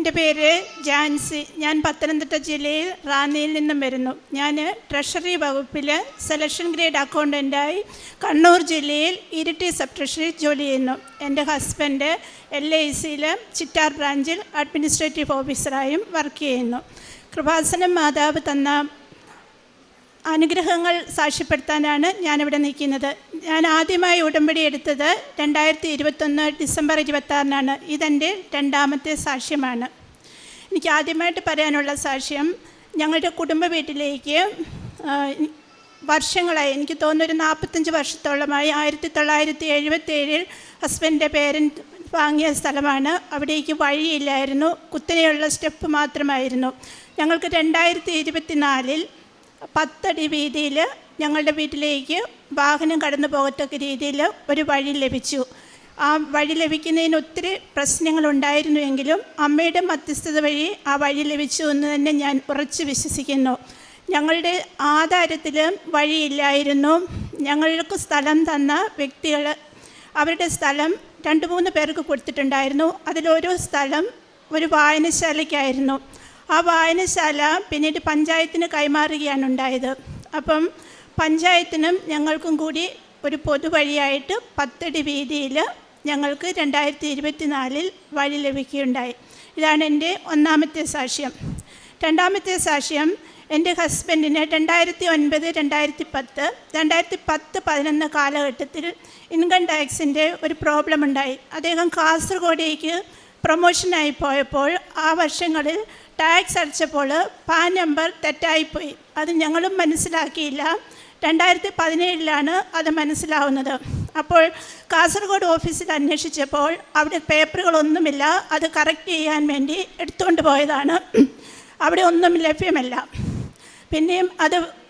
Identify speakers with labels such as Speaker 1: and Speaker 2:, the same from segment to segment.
Speaker 1: എന്റെ പേര് ജാൻസി. ഞാൻ പത്തനംതിട്ട ജില്ലയിൽ റാന്നിയിൽ നിന്നും വരുന്നു. ഞാൻ ട്രഷറി വകുപ്പിൽ സെലക്ഷൻ ഗ്രേഡ് അക്കൗണ്ടന്റായി കണ്ണൂർ ജില്ലയിൽ ഇരിട്ടി സബ് ട്രഷറി ജോലി ചെയ്യുന്നു. എന്റെ ഹസ്ബൻഡ് എൽ ഐ സിയിൽ ചിറ്റാർ ബ്രാഞ്ചിൽ അഡ്മിനിസ്ട്രേറ്റീവ് ഓഫീസറായും വർക്ക് ചെയ്യുന്നു. കൃപാസനം മാതാവ് തന്ന അനുഗ്രഹങ്ങൾ സാക്ഷ്യപ്പെടുത്താനാണ് ഞാനിവിടെ നിൽക്കുന്നത്. ഞാൻ ആദ്യമായി ഉടമ്പടി എടുത്തത് രണ്ടായിരത്തി ഇരുപത്തൊന്ന് ഡിസംബർ ഇരുപത്താറിനാണ്. ഇതെന്റെ രണ്ടാമത്തെ സാക്ഷ്യമാണ്. എനിക്ക് ആദ്യമായിട്ട് പറയാനുള്ള സാക്ഷ്യം ഞങ്ങളുടെ കുടുംബ വീട്ടിലേക്ക് വർഷങ്ങളായി എനിക്ക് തോന്നുന്നു ഒരു നാൽപ്പത്തഞ്ച് വർഷത്തോളമായി ആയിരത്തി തൊള്ളായിരത്തി എഴുപത്തി ഏഴിൽ ഹസ്ബൻഡിന്റെ പേരന്റ് വാങ്ങിയ സ്ഥലമാണ്. അവിടേക്ക് വഴിയില്ലായിരുന്നു കുത്തനെയുള്ള സ്റ്റെപ്പ് മാത്രമായിരുന്നു. ഞങ്ങൾക്ക് രണ്ടായിരത്തി ഇരുപത്തി നാലിൽ പത്തടി വീതിയിൽ ഞങ്ങളുടെ വീട്ടിലേക്ക് വാഹനം കടന്നു പോകത്തക്ക രീതിയിൽ ഒരു വഴി ലഭിച്ചു. ആ വഴി ലഭിക്കുന്നതിന് ഒത്തിരി പ്രശ്നങ്ങളുണ്ടായിരുന്നുവെങ്കിലും അമ്മയുടെ മധ്യസ്ഥത വഴി ആ വഴി ലഭിച്ചു എന്ന് തന്നെ ഞാൻ ഉറച്ചു വിശ്വസിക്കുന്നു. ഞങ്ങളുടെ ആധാരത്തിൽ വഴിയില്ലായിരുന്നു. ഞങ്ങൾക്ക് സ്ഥലം തന്ന വ്യക്തികൾ അവരുടെ സ്ഥലം രണ്ട് മൂന്ന് പേർക്ക് കൊടുത്തിട്ടുണ്ടായിരുന്നു. അതിലോരോ സ്ഥലം ഒരു വായനശാലയ്ക്കായിരുന്നു. ആ വായനശാല പിന്നീട് പഞ്ചായത്തിന് കൈമാറുകയാണ് ഉണ്ടായത്. അപ്പം പഞ്ചായത്തിനും ഞങ്ങൾക്കും കൂടി ഒരു പൊതുവഴിയായിട്ട് പത്തടി വീതിയിൽ ഞങ്ങൾക്ക് രണ്ടായിരത്തി ഇരുപത്തി നാലിൽ വഴി ലഭിക്കുകയുണ്ടായി. ഇതാണ് എന്റെ ഒന്നാമത്തെ സാക്ഷ്യം. രണ്ടാമത്തെ സാക്ഷ്യം എന്റെ ഹസ്ബൻഡിന് രണ്ടായിരത്തി ഒൻപത് രണ്ടായിരത്തി പത്ത് രണ്ടായിരത്തി പത്ത് പതിനൊന്ന് കാലഘട്ടത്തിൽ ഇൻകം ടാക്സിന്റെ ഒരു പ്രോബ്ലം ഉണ്ടായി അദ്ദേഹം കാസർഗോഡേക്ക് പ്രൊമോഷനായി പോയപ്പോൾ ആ വർഷങ്ങളിൽ ടാക്സ് അടച്ചപ്പോൾ പാൻ നമ്പർ തെറ്റായിപ്പോയി. അത് ഞങ്ങളും മനസ്സിലാക്കിയില്ല. രണ്ടായിരത്തി പതിനേഴിലാണ് അത് മനസ്സിലാവുന്നത്. അപ്പോൾ കാസർഗോഡ് ഓഫീസിൽ അന്വേഷിച്ചപ്പോൾ അവിടെ പേപ്പറുകളൊന്നുമില്ല. അത് കറക്റ്റ് ചെയ്യാൻ വേണ്ടി എടുത്തുകൊണ്ട് പോയതാണ്. അവിടെ ഒന്നും ലഭ്യമല്ല. പിന്നെയും അത്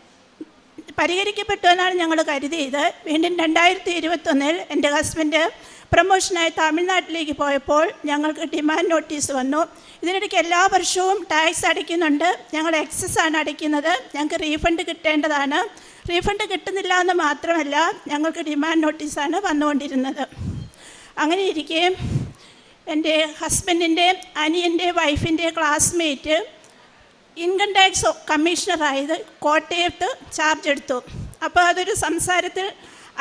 Speaker 1: പരിഹരിക്കപ്പെട്ടു എന്നാണ് ഞങ്ങൾ കരുതിയത്. വീണ്ടും രണ്ടായിരത്തി ഇരുപത്തൊന്നിൽ എന്റെ ഹസ്ബൻഡ് പ്രൊമോഷനായി തമിഴ്നാട്ടിലേക്ക് പോയപ്പോൾ ഞങ്ങൾക്ക് ഡിമാൻഡ് നോട്ടീസ് വന്നു. ഇതിനിടയ്ക്ക് എല്ലാ വർഷവും ടാക്സ് അടയ്ക്കുന്നുണ്ട്. ഞങ്ങൾ എക്സസ് ആണ് അടയ്ക്കുന്നത്. ഞങ്ങൾക്ക് റീഫണ്ട് കിട്ടേണ്ടതാണ്. റീഫണ്ട് കിട്ടുന്നില്ല എന്ന് മാത്രമല്ല ഞങ്ങൾക്ക് ഡിമാൻഡ് നോട്ടീസാണ് വന്നുകൊണ്ടിരുന്നത്. അങ്ങനെ ഇരിക്കെ എന്റെ ഹസ്ബൻഡിന്റെ അനിയന്റെ വൈഫിന്റെ ക്ലാസ്മേറ്റ് ഇൻകം ടാക്സ് കമ്മീഷണറായത് കോട്ടയത്ത് ചാർജ് എടുത്തു. അപ്പോൾ അതൊരു സംസാരത്തിൽ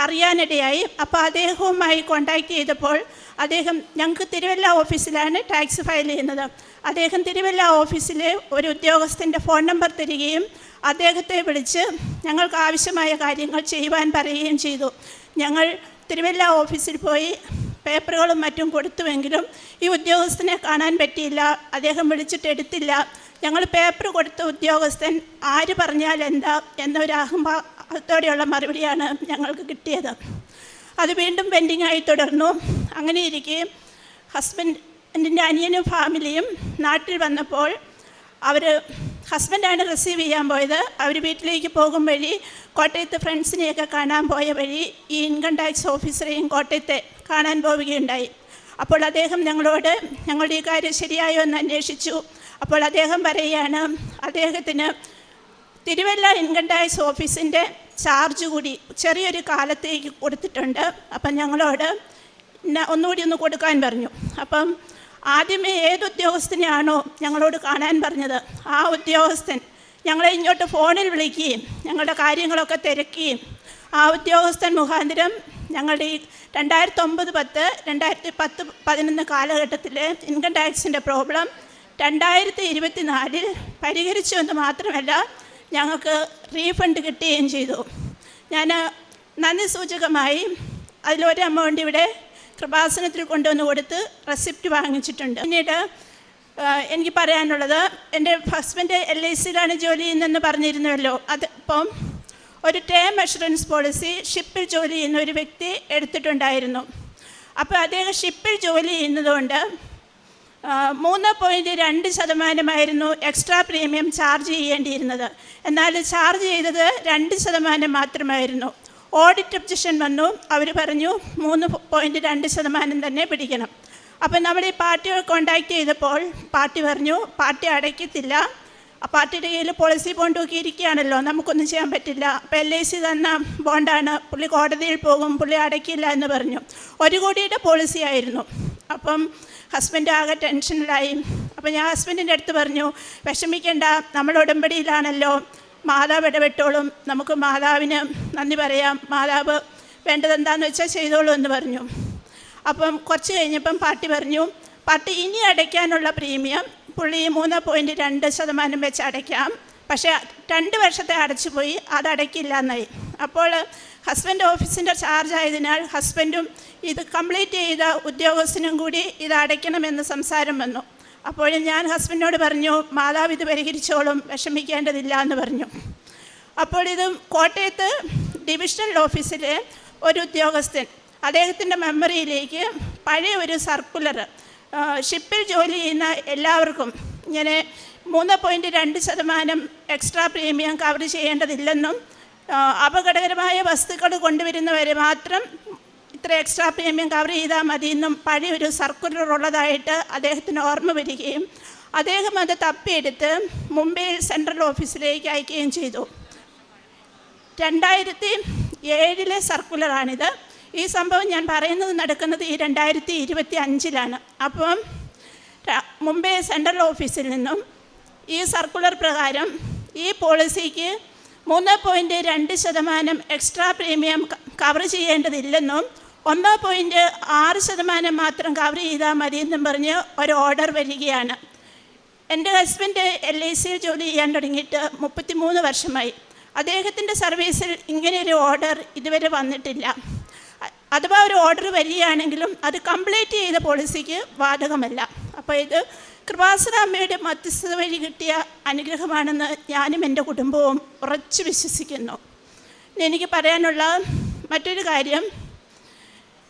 Speaker 1: അറിയാനിടയായി. അപ്പോൾ അദ്ദേഹവുമായി കോണ്ടാക്ട് ചെയ്തപ്പോൾ അദ്ദേഹം ഞങ്ങൾക്ക് തിരുവല്ല ഓഫീസിലാണ് ടാക്സ് ഫയൽ ചെയ്യുന്നത്. അദ്ദേഹം തിരുവല്ല ഓഫീസിലെ ഒരു ഉദ്യോഗസ്ഥന്റെ ഫോൺ നമ്പർ തരികയും അദ്ദേഹത്തെ വിളിച്ച് ഞങ്ങൾക്ക് ആവശ്യമായ കാര്യങ്ങൾ ചെയ്യുവാൻ പറയുകയും ചെയ്തു. ഞങ്ങൾ തിരുവല്ല ഓഫീസിൽ പോയി പേപ്പറുകളും മറ്റും കൊടുത്തുവെങ്കിലും ഈ ഉദ്യോഗസ്ഥനെ കാണാൻ പറ്റിയില്ല. അദ്ദേഹം വിളിച്ചിട്ട് എടുത്തില്ല. ഞങ്ങൾ പേപ്പർ കൊടുത്ത ഉദ്യോഗസ്ഥൻ ആര് പറഞ്ഞാൽ എന്താ എന്നൊരു അഹംഭാവത്തോടെയുള്ള മറുപടിയാണ് ഞങ്ങൾക്ക് കിട്ടിയത്. അത് വീണ്ടും പെൻഡിങ് ആയി തുടർന്നു. അങ്ങനെ ഇരിക്കെ ഹസ്ബൻഡിന്റെ അനിയനും ഫാമിലിയും നാട്ടിൽ വന്നപ്പോൾ അവർ ഹസ്ബൻഡാണ് റിസീവ് ചെയ്യാൻ പോയത്. അവർ വീട്ടിലേക്ക് പോകും വഴി കോട്ടയത്ത് ഫ്രണ്ട്സിനെയൊക്കെ കാണാൻ പോയ വഴി ഈ ഇൻകം ടാക്സ് ഓഫീസറെയും കോട്ടയത്തെ കാണാൻ പോവുകയുണ്ടായി. അപ്പോൾ അദ്ദേഹം ഞങ്ങളോട് ഞങ്ങളുടെ ഈ കാര്യം ശരിയായോ എന്ന് അന്വേഷിച്ചു. അപ്പോൾ അദ്ദേഹം പറയുകയാണ് അദ്ദേഹത്തിന് തിരുവല്ല ഇൻകം ടാക്സ് ഓഫീസിന്റെ ചാർജ് കൂടി ചെറിയൊരു കാലത്തേക്ക് കൊടുത്തിട്ടുണ്ട്. അപ്പം ഞങ്ങളോട് ഒന്നുകൂടി ഒന്ന് കൊടുക്കാൻ പറഞ്ഞു. അപ്പം ആദ്യമേ ഏത് ഉദ്യോഗസ്ഥനെയാണോ ഞങ്ങളോട് കാണാൻ പറഞ്ഞത്? ആ ഉദ്യോഗസ്ഥൻ ഞങ്ങളെ ഇങ്ങോട്ട് ഫോണിൽ വിളിക്കുകയും ഞങ്ങളുടെ കാര്യങ്ങളൊക്കെ തിരക്കുകയും ആ ഉദ്യോഗസ്ഥൻ മുഖാന്തരം ഞങ്ങളുടെ ഈ രണ്ടായിരത്തി ഒമ്പത് പത്ത് രണ്ടായിരത്തി പത്ത് പതിനൊന്ന് കാലഘട്ടത്തിലെ ഇൻകം ടാക്സിന്റെ പ്രോബ്ലം രണ്ടായിരത്തി ഇരുപത്തി നാലിൽ പരിഹരിച്ചു എന്ന് മാത്രമല്ല ഞങ്ങൾക്ക് റീഫണ്ട് കിട്ടുകയും ചെയ്തു. ഞാൻ നന്ദി സൂചകമായി അതിലൊരു എമൗണ്ട് ഇവിടെ കൃപാസനത്തിൽ കൊണ്ടുവന്ന് കൊടുത്ത് റെസിപ്റ്റ് വാങ്ങിച്ചിട്ടുണ്ട്. പിന്നീട് എനിക്ക് പറയാനുള്ളത് എന്റെ ഹസ്ബൻഡ് എൽ ഐ സിയിലാണ് ജോലി ചെയ്യുന്നതെന്ന് പറഞ്ഞിരുന്നുവല്ലോ അത് ഇപ്പം ഒരു ടേം അഷുറൻസ് പോളിസി ഷിപ്പിൽ ജോലി ചെയ്യുന്ന ഒരു വ്യക്തി എടുത്തിട്ടുണ്ടായിരുന്നു. അപ്പോൾ അദ്ദേഹം ഷിപ്പിൽ ജോലി ചെയ്യുന്നതുകൊണ്ട് മൂന്ന് പോയിന്റ് രണ്ട് ശതമാനമായിരുന്നു എക്സ്ട്രാ പ്രീമിയം ചാർജ് ചെയ്യേണ്ടിയിരുന്നത്. എന്നാൽ ചാർജ് ചെയ്തത് രണ്ട് ശതമാനം മാത്രമായിരുന്നു. ഓഡിറ്റ് ഒബ്ജക്ഷൻ വന്നു. അവർ പറഞ്ഞു മൂന്ന് പോയിന്റ് രണ്ട് ശതമാനം തന്നെ പിടിക്കണം. അപ്പം നമ്മൾ ഈ പാർട്ടിയെ കോണ്ടാക്ട് ചെയ്തപ്പോൾ പാർട്ടി പറഞ്ഞു പാർട്ടി അടയ്ക്കത്തില്ല. പാർട്ടിയുടെ കയ്യിൽ പോളിസി ബോണ്ട് ഒക്കെ ഇരിക്കുകയാണല്ലോ. നമുക്കൊന്നും ചെയ്യാൻ പറ്റില്ല. അപ്പോൾ എൽ ഐ സി തന്ന ബോണ്ടാണ് പുള്ളി കോടതിയിൽ പോകും. പുള്ളി അടയ്ക്കില്ല എന്ന് പറഞ്ഞു. ഒരു കോടിയുടെ പോളിസി ആയിരുന്നു. അപ്പം ഹസ്ബൻഡ് ആകെ ടെൻഷനിലായി അപ്പം ഞാൻ ഹസ്ബൻഡിന്റെ അടുത്ത് പറഞ്ഞു വിഷമിക്കേണ്ട. നമ്മൾ ഉടമ്പടിയിലാണല്ലോ. മാതാവ് ഇടപെട്ടോളും. നമുക്ക് മാതാവിന് നന്ദി പറയാം. മാതാവ് വേണ്ടത് എന്താണെന്ന് വെച്ചാൽ ചെയ്തോളൂ എന്ന് പറഞ്ഞു. അപ്പം കുറച്ച് കഴിഞ്ഞപ്പം പാട്ടി പറഞ്ഞു പാർട്ടി ഇനി അടയ്ക്കാനുള്ള പ്രീമിയം പുള്ളി മൂന്ന് പോയിന്റ് രണ്ട് ശതമാനം വെച്ച് അടയ്ക്കാം. പക്ഷേ രണ്ട് വർഷത്തെ അടച്ചുപോയി അത് അടയ്ക്കില്ല എന്നായി. അപ്പോൾ ഹസ്ബൻഡ് ഓഫീസിന്റെ ചാർജ് ആയതിനാൽ ഹസ്ബൻഡും ഇത് കംപ്ലീറ്റ് ചെയ്ത ഉദ്യോഗസ്ഥനും കൂടി ഇത് അടയ്ക്കണമെന്ന് സംസാരം വന്നു. അപ്പോഴും ഞാൻ ഹസ്ബൻഡിനോട് പറഞ്ഞു മാതാവ് ഇത് പരിഹരിച്ചോളും വിഷമിക്കേണ്ടതില്ല എന്ന് പറഞ്ഞു. അപ്പോൾ ഇത് കോട്ടയത്ത് ഡിവിഷണൽ ഓഫീസിലെ ഒരു ഉദ്യോഗസ്ഥൻ അദ്ദേഹത്തിന്റെ മെമ്മറിയിലേക്ക് പഴയ ഒരു സർക്കുലർ ഷിപ്പിൽ ജോലി ചെയ്യുന്ന എല്ലാവർക്കും ഇങ്ങനെ മൂന്ന് പോയിന്റ് രണ്ട് ശതമാനം എക്സ്ട്രാ പ്രീമിയം കവർ ചെയ്യേണ്ടതില്ലെന്നും അപകടകരമായ വസ്തുക്കൾ കൊണ്ടുവരുന്നവരെ മാത്രം ഇത്ര എക്സ്ട്രാ പ്രീമിയം കവർ ചെയ്താൽ മതി. എന്നും പഴയ ഒരു സർക്കുലർ ഉള്ളതായിട്ട് അദ്ദേഹത്തിന് ഓർമ്മ വരികയും അദ്ദേഹം അത് തപ്പിയെടുത്ത് മുംബൈ സെൻട്രൽ ഓഫീസിലേക്ക് അയക്കുകയും ചെയ്തു. രണ്ടായിരത്തി ഏഴിലെ സർക്കുലറാണിത് ഈ സംഭവം ഞാൻ പറയുന്നത് നടക്കുന്നത് ഈ രണ്ടായിരത്തി ഇരുപത്തി അഞ്ചിലാണ് അപ്പം മുംബൈ സെൻട്രൽ ഓഫീസിൽ നിന്നും ഈ സർക്കുലർ പ്രകാരം ഈ പോളിസിക്ക് മൂന്ന് പോയിന്റ് രണ്ട് ശതമാനം എക്സ്ട്രാ പ്രീമിയം കവർ ചെയ്യേണ്ടതില്ലെന്നും ഒന്ന് പോയിന്റ് ആറ് ശതമാനം മാത്രം കവർ ചെയ്താൽ മതിയെന്നും പറഞ്ഞ് ഒരു ഓർഡർ വരികയാണ്. എന്റെ ഹസ്ബൻഡ് എൽ ഐ സിയിൽ ജോലി ചെയ്യാൻ തുടങ്ങിയിട്ട് മുപ്പത്തി മൂന്ന് വർഷമായി. അദ്ദേഹത്തിന്റെ സർവീസിൽ ഇങ്ങനെയൊരു ഓർഡർ ഇതുവരെ വന്നിട്ടില്ല. അഥവാ ഒരു ഓർഡർ വരികയാണെങ്കിലും അത് കംപ്ലീറ്റ് ചെയ്ത പോളിസിക്ക് ബാധകമല്ല അപ്പോൾ ഇത് കൃപാസന അമ്മയുടെ മധ്യസ്ഥത വഴി കിട്ടിയ അനുഗ്രഹമാണെന്ന് ഞാനും എന്റെ കുടുംബവും ഉറച്ചു വിശ്വസിക്കുന്നു. എനിക്ക് പറയാനുള്ള മറ്റൊരു കാര്യം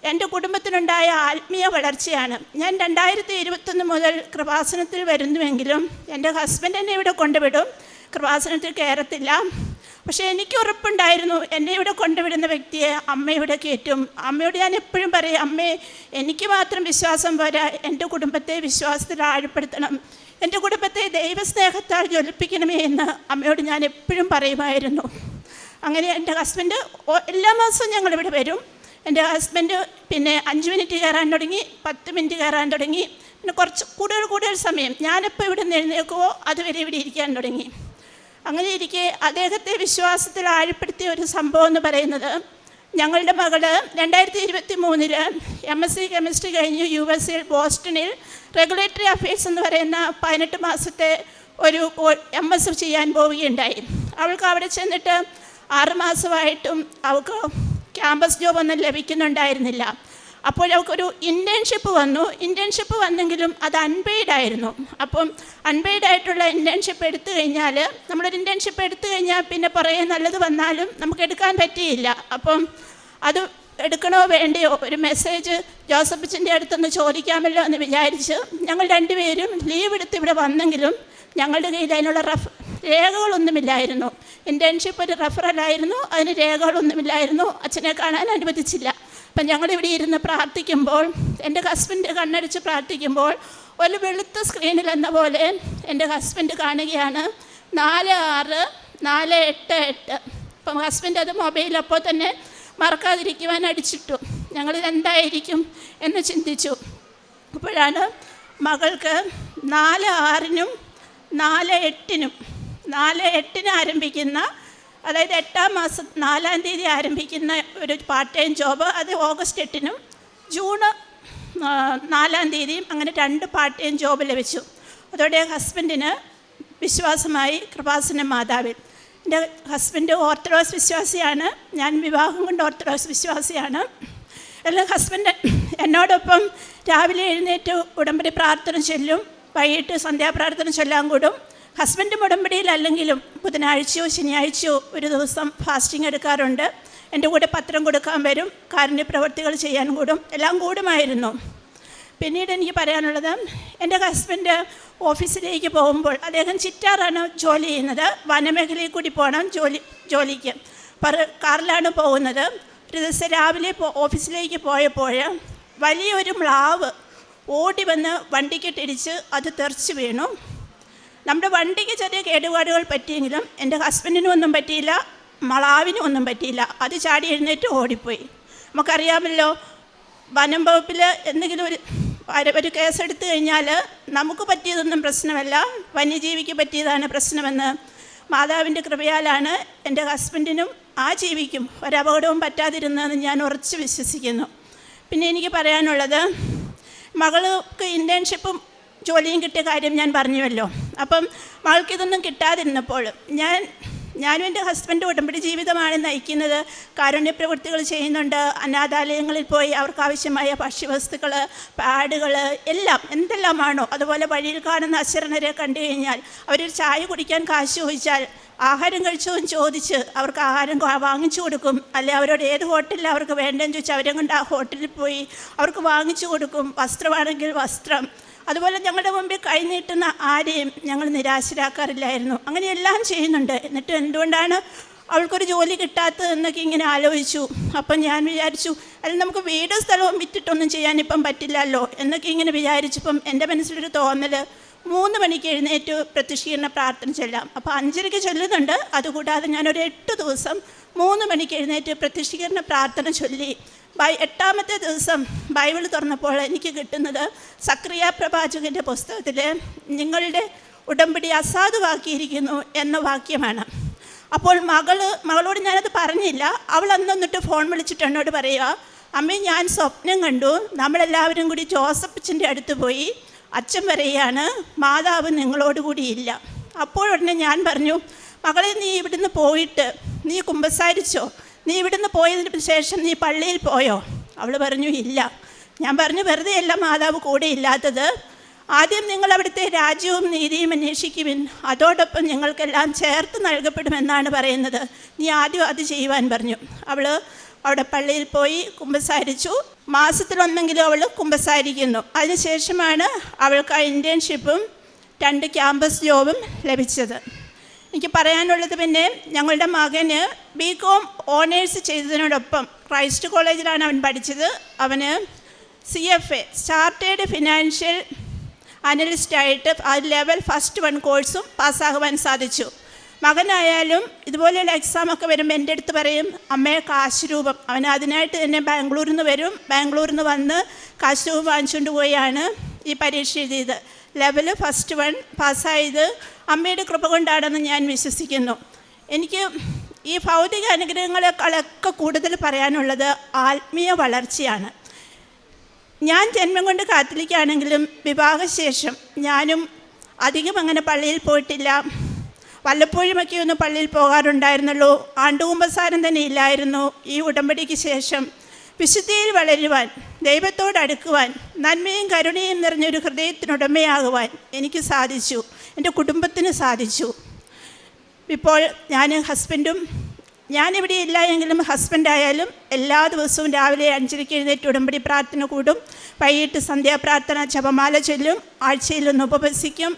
Speaker 1: എന്റെ കുടുംബത്തിനുണ്ടായ ആത്മീയ വളർച്ചയാണ്. ഞാൻ രണ്ടായിരത്തി ഇരുപത്തൊന്ന് മുതൽ കൃപാസനത്തിൽ വരുന്നുവെങ്കിലും എന്റെ ഹസ്ബൻഡ് എന്നെ ഇവിടെ കൊണ്ടുവിടും. കൃപാസനത്തിൽ കയറത്തില്ല. പക്ഷേ എനിക്ക് ഉറപ്പുണ്ടായിരുന്നു എന്നെ ഇവിടെ കൊണ്ടുവിടുന്ന വ്യക്തിയെ അമ്മ കയറ്റും. അമ്മയോട് ഞാൻ എപ്പോഴും പറയും അമ്മേ എനിക്ക് മാത്രം വിശ്വാസം പോരാ. എന്റെ കുടുംബത്തെ വിശ്വാസത്തിൽ ആഴപ്പെടുത്തണം. എന്റെ കുടുംബത്തെ ദൈവസ്നേഹത്താൽ ജ്വലിപ്പിക്കണമേ എന്ന് അമ്മയോട് ഞാൻ എപ്പോഴും പറയുമായിരുന്നു. അങ്ങനെ എന്റെ ഹസ്ബൻഡ് എല്ലാ മാസവും ഞങ്ങളിവിടെ വരും. എന്റെ ഹസ്ബൻഡ് പിന്നെ അഞ്ച് മിനിറ്റ് കയറാൻ തുടങ്ങി പത്ത് മിനിറ്റ് കയറാൻ തുടങ്ങി. പിന്നെ കുറച്ച് കൂടുതൽ കൂടുതൽ സമയം. ഞാനെപ്പോൾ ഇവിടെ നിന്ന് എഴുന്നേക്കുമോ അതുവരെ ഇവിടെ ഇരിക്കാൻ തുടങ്ങി. അങ്ങനെ ഇരിക്കെ അദ്ദേഹത്തെ വിശ്വാസത്തിൽ ആഴപ്പെടുത്തിയ ഒരു സംഭവം എന്ന് പറയുന്നത് ഞങ്ങളുടെ മകൾ രണ്ടായിരത്തി ഇരുപത്തി മൂന്നിൽ എം എസ് സി കെമിസ്ട്രി കഴിഞ്ഞ് യു എസ് സിയിൽ ബോസ്റ്റണിൽ റെഗുലേറ്ററി അഫയേഴ്സ് എന്ന് പറയുന്ന പതിനെട്ട് മാസത്തെ ഒരു എം എസ് ചെയ്യാൻ പോവുകയുണ്ടായി. അവൾക്ക് അവിടെ ചെന്നിട്ട് ആറുമാസമായിട്ടും അവൾക്ക് ക്യാമ്പസ് ജോബ് ഒന്നും ലഭിക്കുന്നുണ്ടായിരുന്നില്ല. അപ്പോൾ അവൾക്കൊരു ഇന്റേൺഷിപ്പ് വന്നു. ഇന്റേൺഷിപ്പ് വന്നെങ്കിലും അത് അൺപെയ്ഡ് ആയിരുന്നു. അപ്പം അൺപെയ്ഡ് ആയിട്ടുള്ള ഇന്റേൺഷിപ്പ് എടുത്തു കഴിഞ്ഞാൽ നമ്മളൊരു ഇന്റേൺഷിപ്പ് എടുത്തു കഴിഞ്ഞാൽ പിന്നെ പുറകെ നല്ലത് വന്നാലും നമുക്ക് എടുക്കാൻ പറ്റിയില്ല. അപ്പം അത് എടുക്കണോ വേണ്ടയോ? ഒരു മെസ്സേജ് ജോസഫിച്ചിന്റെ അടുത്തൊന്ന് ചോദിക്കാമല്ലോ എന്ന് വിചാരിച്ച് ഞങ്ങൾ രണ്ടുപേരും ലീവ് എടുത്ത് ഇവിടെ വന്നെങ്കിലും ഞങ്ങളുടെ കയ്യിൽ അതിനുള്ള റഫ് രേഖകളൊന്നുമില്ലായിരുന്നു. ഇന്റേൺഷിപ്പ് ഒരു റെഫറലായിരുന്നു അതിന് രേഖകളൊന്നുമില്ലായിരുന്നു. അച്ഛനെ കാണാൻ അനുവദിച്ചില്ല. അപ്പം ഞങ്ങളിവിടെ ഇരുന്ന് പ്രാർത്ഥിക്കുമ്പോൾ എന്റെ ഹസ്ബൻഡ് കണ്ണടിച്ച് പ്രാർത്ഥിക്കുമ്പോൾ ഒരു വെളുത്ത സ്ക്രീനിൽ എന്ന പോലെ എന്റെ ഹസ്ബൻഡ് കാണുകയാണ്. നാല് ആറ് നാല് എട്ട് എട്ട്. അപ്പം ഹസ്ബൻഡ് അത് മൊബൈൽ അപ്പോൾ തന്നെ മറക്കാതിരിക്കുവാൻ അടിച്ചിട്ടു. ഞങ്ങളിത് എന്തായിരിക്കും എന്ന് ചിന്തിച്ചു. അപ്പോഴാണ് മകൾക്ക് നാല് ആറിനും നാല് എട്ടിനും നാല് എട്ടിന് ആരംഭിക്കുന്ന അതായത് എട്ടാം മാസം നാലാം തീയതി ആരംഭിക്കുന്ന ഒരു പാർട്ട് ടൈം ജോബ് അത് ഓഗസ്റ്റ് എട്ടിനും ജൂൺ നാലാം തീയതിയും അങ്ങനെ രണ്ട് പാർട്ട് ടൈം ജോബ് ലഭിച്ചു. അതോടെ ഹസ്ബൻഡിന് വിശ്വാസമായി കൃപാസന മാതാവിൽ. എന്റെ ഹസ്ബൻഡ് ഓർത്തഡോക്സ് വിശ്വാസിയാണ് ഞാൻ വിവാഹം കൊണ്ട് ഓർത്തഡോക്സ് വിശ്വാസിയാണ്. എല്ലാ ഹസ്ബൻഡ് എന്നോടൊപ്പം രാവിലെ എഴുന്നേറ്റ് ഉടമ്പടി പ്രാർത്ഥന ചൊല്ലും വൈകിട്ട് സന്ധ്യാപ്രാർത്ഥന ചൊല്ലാൻ കൂടും. ഹസ്ബൻഡും ഉടമ്പടിയിലല്ലെങ്കിലും ബുധനാഴ്ചയോ ശനിയാഴ്ചയോ ഒരു ദിവസം ഫാസ്റ്റിംഗ് എടുക്കാറുണ്ട്. എന്റെ കൂടെ പത്രം കൊടുക്കാൻ വരും കാരുണ്യ പ്രവർത്തികൾ ചെയ്യാൻ കൂടും എല്ലാം കൂടുമായിരുന്നു. പിന്നീട് എനിക്ക് പറയാനുള്ളത് എന്റെ ഹസ്ബൻഡ് ഓഫീസിലേക്ക് പോകുമ്പോൾ അദ്ദേഹം ചിറ്റാറാണ് ജോലി ചെയ്യുന്നത്. വനമേഖലയിൽ കൂടി പോകണം ജോലി ജോലിക്ക്. പറ കാറിലാണ് പോകുന്നത്. ഒരു ദിവസം രാവിലെ ഓഫീസിലേക്ക് പോയപ്പോൾ വലിയൊരു മ്ലാവ് ഓടി വന്ന് വണ്ടിക്കിട്ടിടിച്ച് അത് തെറിച്ച് വീണു. നമ്മുടെ വണ്ടിക്ക് ചെറിയ കേടുപാടുകൾ പറ്റിയെങ്കിലും എന്റെ ഹസ്ബൻഡിനും ഒന്നും പറ്റിയില്ല മളാവിനും ഒന്നും പറ്റിയില്ല. അത് ചാടി എഴുന്നേറ്റ് ഓടിപ്പോയി. നമുക്കറിയാമല്ലോ വനം വകുപ്പിൽ എന്തെങ്കിലും ഒരു ഒരു കേസെടുത്തു കഴിഞ്ഞാൽ നമുക്ക് പറ്റിയതൊന്നും പ്രശ്നമല്ല. വന്യജീവിക്ക് പറ്റിയതാണ് പ്രശ്നമെന്ന് മാതാവിന്റെ കൃപയാലാണ് എന്റെ ഹസ്ബൻഡിനും ആ ജീവിക്കും ഒരപകടവും പറ്റാതിരുന്നതെന്ന് ഞാൻ ഉറച്ച് വിശ്വസിക്കുന്നു. പിന്നെ എനിക്ക് പറയാനുള്ളത് മകൾക്ക് ഇന്റേൺഷിപ്പും ജോലിയും കിട്ടിയ കാര്യം ഞാൻ പറഞ്ഞുവല്ലോ. അപ്പം മകൾക്ക് ഇതൊന്നും കിട്ടാതിരുന്നപ്പോൾ ഞാൻ ഞാനും എന്റെ ഹസ്ബൻഡ് ഉടമ്പടി ജീവിതമാണ് നയിക്കുന്നത്. കാരുണ്യ പ്രവൃത്തികൾ ചെയ്യുന്നുണ്ട്. അനാഥാലയങ്ങളിൽ പോയി അവർക്ക് ആവശ്യമായ ഭക്ഷ്യവസ്തുക്കൾ പാഡുകൾ എല്ലാം എന്തെല്ലാമാണോ അതുപോലെ വഴിയിൽ കാണുന്ന അശരണരെ കണ്ടു കഴിഞ്ഞാൽ അവരൊരു ചായ കുടിക്കാൻ കാശ് ചോദിച്ചാൽ ആഹാരം കഴിച്ചോ എന്ന് ചോദിച്ച് അവർക്ക് ആഹാരം വാങ്ങിച്ചു കൊടുക്കും. അല്ലെ അവരോട് ഏത് ഹോട്ടലിൽ അവർക്ക് വേണ്ടെന്ന് ചോദിച്ചാൽ അവരെ കൊണ്ട് ആ ഹോട്ടലിൽ പോയി അവർക്ക് വാങ്ങിച്ചു കൊടുക്കും. വസ്ത്രമാണെങ്കിൽ വസ്ത്രം അതുപോലെ ഞങ്ങളുടെ മുമ്പിൽ കൈനീട്ടുന്ന ആരെയും ഞങ്ങൾ നിരാശരാക്കാറില്ലായിരുന്നു. അങ്ങനെ എല്ലാം ചെയ്യുന്നുണ്ട്. എന്നിട്ട് എന്തുകൊണ്ടാണ് അവൾക്കൊരു ജോലി കിട്ടാത്തതെന്നൊക്കെ ഇങ്ങനെ ആലോചിച്ചു. അപ്പം ഞാൻ വിചാരിച്ചു അല്ല നമുക്ക് വീട് സ്ഥലവും വിറ്റിട്ടൊന്നും ചെയ്യാനിപ്പം പറ്റില്ലല്ലോ എന്നൊക്കെ ഇങ്ങനെ വിചാരിച്ചപ്പം എന്റെ മനസ്സിലൊരു തോന്നൽ മൂന്ന് മണിക്ക് എഴുന്നേറ്റ് പ്രത്യക്ഷീകരണ പ്രാർത്ഥന ചെല്ലാം. അപ്പോൾ അഞ്ചരയ്ക്ക് ചൊല്ലുന്നുണ്ട്. അതുകൂടാതെ ഞാനൊരു എട്ട് ദിവസം മൂന്ന് മണിക്ക് എഴുന്നേറ്റ് പ്രത്യക്ഷീകരണ പ്രാർത്ഥന ചൊല്ലി. ബൈ എട്ടാമത്തെ ദിവസം ബൈബിൾ തുറന്നപ്പോൾ എനിക്ക് കിട്ടുന്നത് സക്രിയ പ്രവാചകന്റെ പുസ്തകത്തിൽ നിങ്ങളുടെ ഉടമ്പടി അസാധുവാക്കിയിരിക്കുന്നു എന്ന വാക്യമാണ്. അപ്പോൾ മകൾ മകളോട് ഞാനത് പറഞ്ഞില്ല. അവൾ അന്നൊന്നിട്ട് ഫോൺ വിളിച്ചിട്ട് എന്നോട് പറയുക അമ്മേ ഞാൻ സ്വപ്നം കണ്ടു. നമ്മളെല്ലാവരും കൂടി ജോസഫച്ചന്റെ അടുത്ത് പോയി അച്ഛൻ പറയുകയാണ് മാതാവ് നിങ്ങളോട് കൂടി ഇല്ല. അപ്പോഴുടനെ ഞാൻ പറഞ്ഞു മകളെ നീ ഇവിടുന്ന് പോയിട്ട് നീ കുമ്പസാരിച്ചോ? നീ ഇവിടുന്ന് പോയതിന് ശേഷം നീ പള്ളിയിൽ പോയോ? അവൾ പറഞ്ഞു ഇല്ല. ഞാൻ പറഞ്ഞു വെറുതെ അല്ല മാതാവ് കൂടെ ഇല്ലാത്തത്. ആദ്യം നിങ്ങൾ അവിടുത്തെ രാജ്യവും നീതിയും അന്വേഷിക്കുവിൻ. അതോടൊപ്പം നിങ്ങൾക്കെല്ലാം ചേർത്ത് നൽകപ്പെടുമെന്നാണ് പറയുന്നത്. നീ ആദ്യം അത് ചെയ്യുവാൻ പറഞ്ഞു. അവൾ അവിടെ പള്ളിയിൽ പോയി കുമ്പസാരിച്ചു. മാസത്തിലൊന്നെങ്കിലും അവൾ കുമ്പസാരിക്കുന്നു. അതിനുശേഷമാണ് അവൾക്ക് ആ ഇന്റേൺഷിപ്പും രണ്ട് ക്യാമ്പസ് ജോബും ലഭിച്ചത്. എനിക്ക് പറയാനുള്ളത് പിന്നെ ഞങ്ങളുടെ മകന് ബി കോം ഓണേഴ്സ് ചെയ്തതിനോടൊപ്പം ക്രൈസ്റ്റ് കോളേജിലാണ് അവൻ പഠിച്ചത്. അവന് C F A chartered financial അനലിസ്റ്റായിട്ട് ആ ലെവൽ ഫസ്റ്റ് വൺ കോഴ്സും പാസ്സാകുവാൻ സാധിച്ചു. മകനായാലും ഇതുപോലെയുള്ള എക്സാമൊക്കെ വരുമ്പോൾ എന്റെ അടുത്ത് പറയും അമ്മയെ കാശ് രൂപം. അവൻ അതിനായിട്ട് തന്നെ ബാംഗ്ലൂരിൽ നിന്ന് വരും. ബാംഗ്ലൂരിൽ നിന്ന് വന്ന് കാശ് രൂപം വാങ്ങിച്ചുകൊണ്ട് പോയാണ് ഈ പരീക്ഷ എഴുതിയത്. ലെവൽ ഫസ്റ്റ് വൺ പാസ്സായത് അമ്മയുടെ കൃപ കൊണ്ടാണെന്ന് ഞാൻ വിശ്വസിക്കുന്നു. എനിക്ക് ഈ ഭൗതിക അനുഗ്രഹങ്ങളെക്കാളൊക്കെ കൂടുതൽ പറയാനുള്ളത് ആത്മീയ വളർച്ചയാണ്. ഞാൻ ജന്മം കൊണ്ട് കാത്തിരിക്കുകയാണെങ്കിലും വിവാഹശേഷം ഞാനും അധികം അങ്ങനെ പള്ളിയിൽ പോയിട്ടില്ല. വല്ലപ്പോഴുമൊക്കെ ഒന്ന് പള്ളിയിൽ പോകാറുണ്ടായിരുന്നുള്ളൂ. ആണ്ടുകുമ്പസാരം തന്നെ ഇല്ലായിരുന്നു. ഈ ഉടമ്പടിക്ക് ശേഷം വിശുദ്ധിയിൽ വളരുവാൻ ദൈവത്തോട് അടുക്കുവാൻ നന്മയും കരുണയും നിറഞ്ഞൊരു ഹൃദയത്തിനുടമയാകുവാൻ എനിക്ക് സാധിച്ചു. എന്റെ കുടുംബത്തിന് സാധിച്ചു. ഇപ്പോൾ ഞാൻ ഹസ്ബൻഡും ഞാനിവിടെ ഇല്ല എങ്കിലും ഹസ്ബൻഡായാലും എല്ലാ ദിവസവും രാവിലെ അഞ്ചരയ്ക്ക് എഴുന്നേറ്റ് ഉടമ്പടി പ്രാർത്ഥന കൂടും. വൈകിട്ട് സന്ധ്യാപ്രാർത്ഥന ജപമാല ചൊല്ലും ആഴ്ചയിലൊന്ന് ഉപവസിക്കും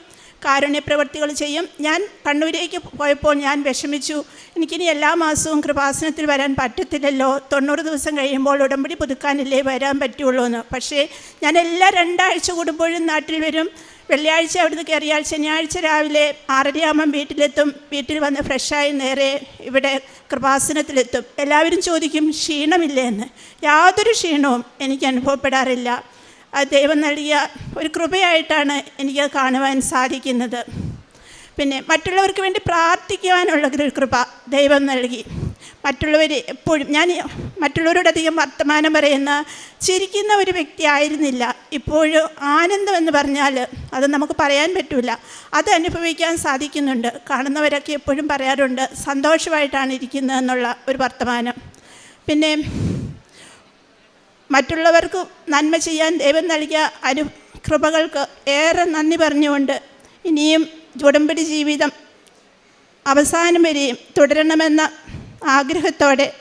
Speaker 1: കാരുണ്യപ്രവർത്തികൾ ചെയ്യും. ഞാൻ കണ്ണൂരേക്ക് പോയപ്പോൾ ഞാൻ വിഷമിച്ചു. എനിക്കിനി എല്ലാ മാസവും കൃപാസനത്തിൽ വരാൻ പറ്റത്തില്ലല്ലോ. തൊണ്ണൂറ് ദിവസം കഴിയുമ്പോൾ ഉടമ്പടി പുതുക്കാനല്ലേ വരാൻ പറ്റുള്ളൂ എന്ന് പക്ഷേ ഞാൻ എല്ലാ രണ്ടാഴ്ച കൂടുമ്പോഴും നാട്ടിൽ വരും. വെള്ളിയാഴ്ച അവിടുന്ന് കയറിയാൽ ശനിയാഴ്ച രാവിലെ ആറരയാകുമ്പം വീട്ടിലെത്തും. വീട്ടിൽ വന്ന് ഫ്രഷായി നേരെ ഇവിടെ കൃപാസനത്തിലെത്തും. എല്ലാവരും ചോദിക്കും ക്ഷീണമില്ലേ എന്ന്? യാതൊരു ക്ഷീണവും എനിക്ക് അനുഭവപ്പെടാറില്ല. ദൈവം നൽകിയ ഒരു കൃപയായിട്ടാണ് എനിക്ക് കാണുവാൻ സാധിക്കുന്നത്. പിന്നെ മറ്റുള്ളവർക്ക് വേണ്ടി പ്രാർത്ഥിക്കുവാനുള്ള ഒരു കൃപ ദൈവം നൽകി. മറ്റുള്ളവർ എപ്പോഴും ഞാൻ മറ്റുള്ളവരോടധികം വർത്തമാനം പറയുന്ന ചിരിക്കുന്ന ഒരു വ്യക്തി ആയിരുന്നില്ല. ഇപ്പോഴും ആനന്ദം എന്ന് പറഞ്ഞാൽ അത് നമുക്ക് പറയാൻ പറ്റില്ല അത് അനുഭവിക്കാൻ സാധിക്കുന്നുണ്ട്. കാണുന്നവരൊക്കെ എപ്പോഴും പറയാറുണ്ട് സന്തോഷമായിട്ടാണ് ഇരിക്കുന്നത് എന്നുള്ള ഒരു വർത്തമാനം. പിന്നെ മറ്റുള്ളവർക്ക് നന്മ ചെയ്യാൻ ദൈവം നൽകിയ അനു കൃപകൾക്ക് ഏറെ നന്ദി പറഞ്ഞുകൊണ്ട് ഇനിയും ഉടമ്പടി ജീവിതം അവസാനം വരെയും തുടരണമെന്ന ആഗ്രഹത്തോടെ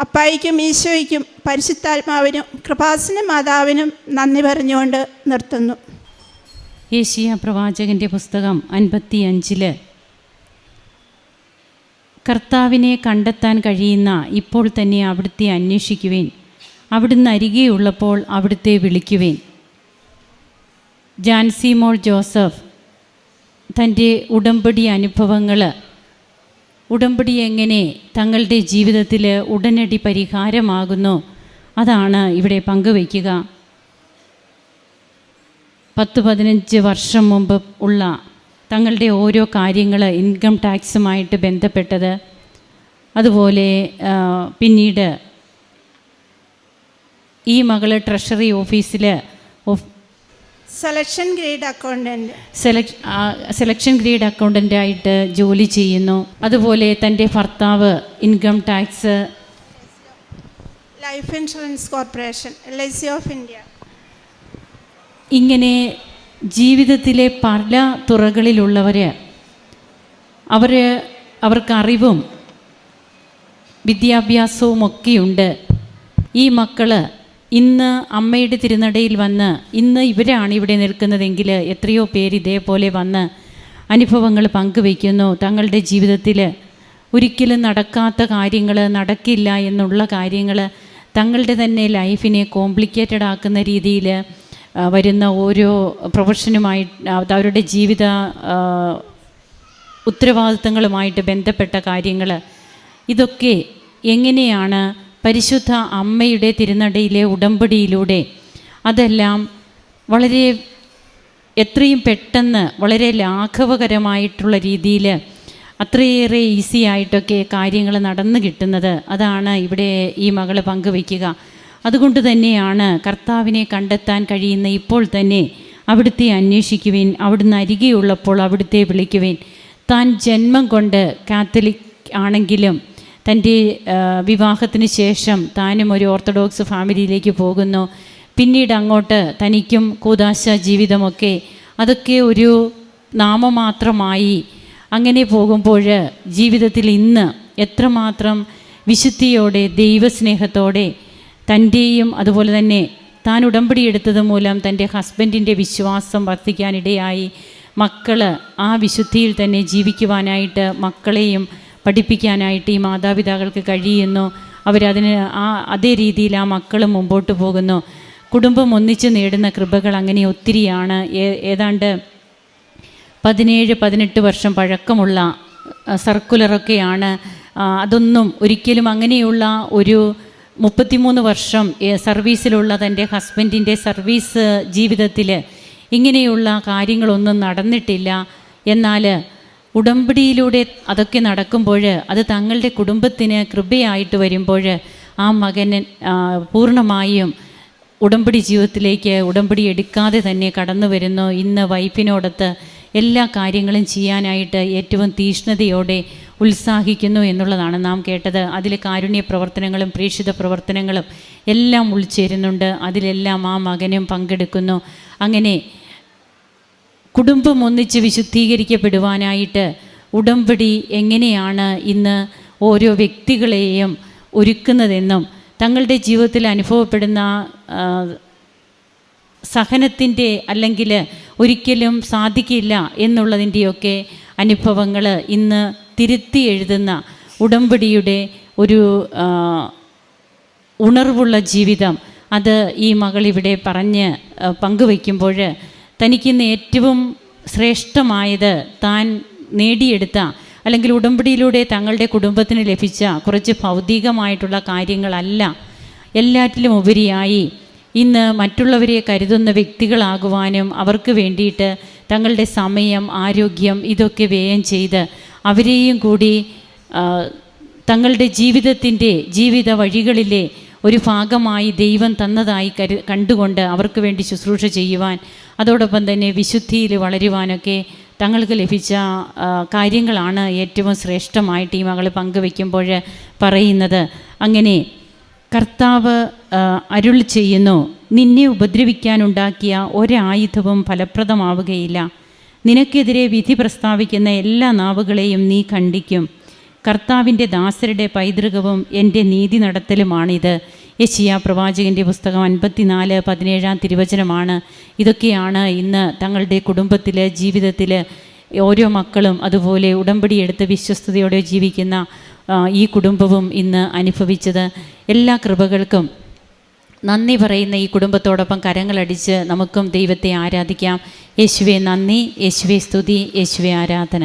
Speaker 1: അപ്പായിക്കും ഈശോയ്ക്കും പരിശുദ്ധാത്മാവിനും കൃപാസന മാതാവിനും നന്ദി പറഞ്ഞുകൊണ്ട് നിർത്തുന്നു.
Speaker 2: ഏഷ്യ പ്രവാചകന്റെ പുസ്തകം അൻപത്തി അഞ്ചിൽ കർത്താവിനെ കണ്ടെത്താൻ കഴിയുന്ന ഇപ്പോൾ തന്നെ അവിടുത്തെ അന്വേഷിക്കുവേൻ. അവിടുന്ന് അരികെയുള്ളപ്പോൾ അവിടുത്തെ വിളിക്കുവേൻ. ജാൻസി മോൾ ജോസഫ് തന്റെ ഉടമ്പടി അനുഭവങ്ങൾ ഉടമ്പടി എങ്ങനെ തങ്ങളുടെ ജീവിതത്തിൽ ഉടനടി പരിഹാരമാകുന്നു? അതാണ് ഇവിടെ പങ്കുവയ്ക്കുക. പത്ത് പതിനഞ്ച് വർഷം മുമ്പ് ഉള്ള തങ്ങളുടെ ഓരോ കാര്യങ്ങൾ ഇൻകം ടാക്സുമായിട്ട് ബന്ധപ്പെട്ടത്. അതുപോലെ പിന്നീട് ഈ മകൾ ട്രഷറി ഓഫീസിൽ
Speaker 1: സെലക്ഷൻ ഗ്രേഡ് അക്കൗണ്ടന്റ്
Speaker 2: സെലക് സെലക്ഷൻ ഗ്രേഡ് അക്കൗണ്ടന്റ് ആയിട്ട് ജോലി ചെയ്യുന്നു. അതുപോലെ തന്റെ ഭർത്താവ് income tax
Speaker 1: life insurance corporation L I C of India
Speaker 2: ഇങ്ങനെ ജീവിതത്തിലെ പല തുറകളിലുള്ളവർ അവർ അവർക്ക് അറിവും വിദ്യാഭ്യാസവും ഒക്കെയുണ്ട് ഈ മക്കൾ ഇന്ന് അമ്മയുടെ തിരുനടയിൽ വന്ന് ഇന്ന് ഇവരാണ് ഇവിടെ നിൽക്കുന്നതെങ്കിൽ എത്രയോ പേര് ഇതേപോലെ വന്ന് അനുഭവങ്ങൾ പങ്കുവയ്ക്കുന്നു. തങ്ങളുടെ ജീവിതത്തിൽ ഒരിക്കലും നടക്കാത്ത കാര്യങ്ങൾ നടക്കില്ല എന്നുള്ള കാര്യങ്ങൾ തങ്ങളുടെ തന്നെ ലൈഫിനെ കോംപ്ലിക്കേറ്റഡ് ആക്കുന്ന രീതിയിൽ വരുന്ന ഓരോ പ്രൊഫഷനുമായി അവരുടെ ജീവിത ഉത്തരവാദിത്തങ്ങളുമായിട്ട് ബന്ധപ്പെട്ട കാര്യങ്ങൾ. ഇതൊക്കെ എങ്ങനെയാണ് പരിശുദ്ധ അമ്മയുടെ തിരുനടയിലെ ഉടമ്പടിയിലൂടെ അതെല്ലാം വളരെ എത്രയും പെട്ടെന്ന് വളരെ ലാഘവകരമായിട്ടുള്ള രീതിയിൽ അത്രയേറെ ഈസി ആയിട്ടൊക്കെ കാര്യങ്ങൾ നടന്നു കിട്ടുന്നത്. അതാണ് ഇവിടെ ഈ മകൾ പങ്കുവയ്ക്കുക. അതുകൊണ്ട് തന്നെയാണ് കർത്താവിനെ കണ്ടെത്താൻ കഴിയുന്ന ഇപ്പോൾ തന്നെ അവിടുത്തെ അന്വേഷിക്കുവിൻ അവിടുന്ന് അരികെയുള്ളപ്പോൾ അവിടുത്തെ വിളിക്കുവിൻ. താൻ ജന്മം കൊണ്ട് കാത്തലിക് ആണെങ്കിലും തന്റെ വിവാഹത്തിന് ശേഷം താനും ഒരു ഓർത്തഡോക്സ് ഫാമിലിയിലേക്ക് പോകുന്നു. പിന്നീട് അങ്ങോട്ട് തനിക്കും കൂതാശ ജീവിതമൊക്കെ അതൊക്കെ ഒരു നാമമാത്രമായി അങ്ങനെ പോകുമ്പോൾ ജീവിതത്തിൽ ഇന്ന് എത്രമാത്രം വിശുദ്ധിയോടെ ദൈവസ്നേഹത്തോടെ തന്റെയും അതുപോലെ തന്നെ താൻ ഉടമ്പടി എടുത്തത് മൂലം തന്റെ ഹസ്ബൻഡിന്റെ വിശ്വാസം വർദ്ധിക്കാനിടയായി മക്കൾ ആ വിശുദ്ധിയിൽ തന്നെ ജീവിക്കുവാനായിട്ട് മക്കളെയും പഠിപ്പിക്കാനായിട്ട് ഈ മാതാപിതാക്കൾക്ക് കഴിയുന്നു. അവരതിന് ആ അതേ രീതിയിൽ ആ മക്കൾ മുമ്പോട്ട് പോകുന്നു. കുടുംബം ഒന്നിച്ച് നേടുന്ന കൃപകൾ അങ്ങനെ ഒത്തിരിയാണ്. ഏതാണ്ട് പതിനേഴ് പതിനെട്ട് വർഷം പഴക്കമുള്ള സർക്കുലറൊക്കെയാണ്. അതൊന്നും ഒരിക്കലും അങ്ങനെയുള്ള ഒരു മുപ്പത്തിമൂന്ന് വർഷം സർവീസിലുള്ള തന്റെ ഹസ്ബൻഡിന്റെ സർവീസ് ജീവിതത്തിൽ ഇങ്ങനെയുള്ള കാര്യങ്ങളൊന്നും നടന്നിട്ടില്ല. എന്നാൽ ഉടമ്പടിയിലൂടെ അതൊക്കെ നടക്കുമ്പോൾ അത് തങ്ങളുടെ കുടുംബത്തിന് കൃപയായിട്ട് വരുമ്പോൾ ആ മകന് പൂർണമായും ഉടമ്പടി ജീവിതത്തിലേക്ക് ഉടമ്പടി എടുക്കാതെ തന്നെ കടന്നു വരുന്നു. ഇന്ന് വൈഫിനോടൊത്ത് എല്ലാ കാര്യങ്ങളും ചെയ്യാനായിട്ട് ഏറ്റവും തീഷ്ണതയോടെ ഉത്സാഹിക്കുന്നു എന്നുള്ളതാണ് നാം കേട്ടത്. അതിൽ കാരുണ്യ പ്രവർത്തനങ്ങളും പ്രേക്ഷിത പ്രവർത്തനങ്ങളും എല്ലാം ഉൾച്ചേരുന്നുണ്ട്. അതിലെല്ലാം ആ മകനും പങ്കെടുക്കുന്നു. അങ്ങനെ കുടുംബം ഒന്നിച്ച് വിശുദ്ധീകരിക്കപ്പെടുവാനായിട്ട് ഉടമ്പടി എങ്ങനെയാണ് ഇന്ന് ഓരോ വ്യക്തികളെയും ഒരുക്കുന്നതെന്നും തങ്ങളുടെ ജീവിതത്തിൽ അനുഭവപ്പെടുന്ന സഹനത്തിന്റെ അല്ലെങ്കിൽ ഒരിക്കലും സാധിക്കില്ല എന്നുള്ളതിന്റെയൊക്കെ അനുഭവങ്ങൾ ഇന്ന് തിരുത്തി എഴുതുന്ന ഉടമ്പടിയുടെ ഒരു ഉണർവുള്ള ജീവിതം. അത് ഈ മകൾ ഇവിടെ പറഞ്ഞ് പങ്കുവയ്ക്കുമ്പോൾ തനിക്കിന്ന് ഏറ്റവും ശ്രേഷ്ഠമായത് താൻ നേടിയെടുത്ത അല്ലെങ്കിൽ ഉടമ്പടിയിലൂടെ തങ്ങളുടെ കുടുംബത്തിന് ലഭിച്ച കുറച്ച് ഭൗതികമായിട്ടുള്ള കാര്യങ്ങളല്ല എല്ലാറ്റിലും ഉപരിയായി ഇന്ന് മറ്റുള്ളവരെ കരുതുന്ന വ്യക്തികളാകുവാനും അവർക്ക് വേണ്ടിയിട്ട് തങ്ങളുടെ സമയം ആരോഗ്യം ഇതൊക്കെ വ്യയം ചെയ്ത് അവരെയും കൂടി തങ്ങളുടെ ജീവിതത്തിന്റെ ജീവിത വഴികളിലെ ഒരു ഭാഗമായി ദൈവം തന്നതായി കരു കണ്ടുകൊണ്ട് അവർക്ക് വേണ്ടി ശുശ്രൂഷ ചെയ്യുവാൻ അതോടൊപ്പം തന്നെ വിശുദ്ധിയിൽ വളരുവാനൊക്കെ തങ്ങൾക്ക് ലഭിച്ച കാര്യങ്ങളാണ് ഏറ്റവും ശ്രേഷ്ഠമായിട്ട് ഈ മകൾ പങ്കുവെക്കുമ്പോൾ പറയുന്നത്. അങ്ങനെ കർത്താവ് അരുൾ ചെയ്യുന്നു നിന്നെ ഉപദ്രവിക്കാനുണ്ടാക്കിയ ഒരായുധവും ഫലപ്രദമാവുകയില്ല. നിനക്കെതിരെ വിധി പ്രസ്താവിക്കുന്ന എല്ലാ നാവുകളെയും നീ ഖണ്ഡിക്കും കർത്താവിന്റെ ദാസരുടെ പൈതൃകവും എന്റെ നീതി നടത്തലുമാണിത്. യശിയ പ്രവാചകന്റെ പുസ്തകം അൻപത്തിനാല് പതിനേഴാം തിരുവചനമാണ്. ഇതൊക്കെയാണ് ഇന്ന് തങ്ങളുടെ കുടുംബത്തിൽ ജീവിതത്തിൽ ഓരോ മക്കളും അതുപോലെ ഉടമ്പടി ഉടമ്പടിയെടുത്ത് വിശ്വസ്തയോടെ ജീവിക്കുന്ന ഈ കുടുംബവും ഇന്ന് അനുഭവിച്ചത്. എല്ലാ കൃപകൾക്കും നന്ദി പറയുന്ന ഈ കുടുംബത്തോടൊപ്പം കരങ്ങളടിച്ച് നമുക്കും ദൈവത്തെ ആരാധിക്കാം. യേശുവെ നന്ദി യേശുവെ സ്തുതി യേശുവെ ആരാധന.